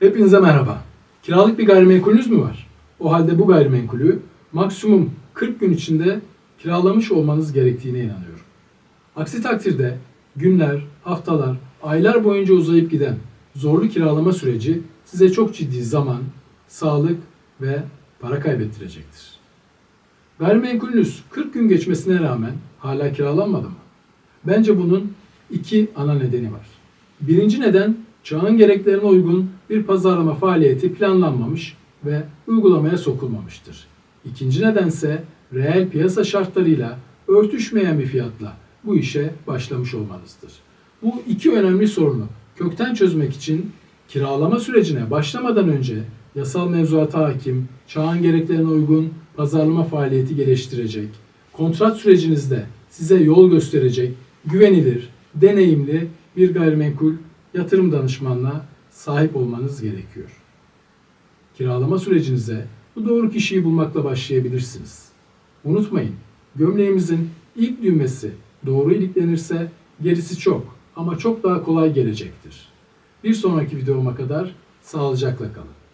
Hepinize merhaba. Kiralık bir gayrimenkulünüz mü var? O halde bu gayrimenkulü maksimum 40 gün içinde kiralamış olmanız gerektiğine inanıyorum. Aksi takdirde günler, haftalar, aylar boyunca uzayıp giden zorlu kiralama süreci size çok ciddi zaman, sağlık ve para kaybettirecektir. Gayrimenkulünüz 40 gün geçmesine rağmen hala kiralanmadı mı? Bence bunun iki ana nedeni var. Birinci neden çağın gereklerine uygun bir pazarlama faaliyeti planlanmamış ve uygulamaya sokulmamıştır. İkinci nedense reel piyasa şartlarıyla örtüşmeyen bir fiyatla bu işe başlamış olmanızdır. Bu iki önemli sorunu kökten çözmek için kiralama sürecine başlamadan önce yasal mevzuata hakim, çağın gereklerine uygun pazarlama faaliyeti geliştirecek, kontrat sürecinizde size yol gösterecek, güvenilir, deneyimli bir gayrimenkul yatırım danışmanına sahip olmanız gerekiyor. Kiralama sürecinize bu doğru kişiyi bulmakla başlayabilirsiniz. Unutmayın, gömleğimizin ilk düğmesi doğru iliklenirse gerisi çok ama çok daha kolay gelecektir. Bir sonraki videoma kadar sağlıcakla kalın.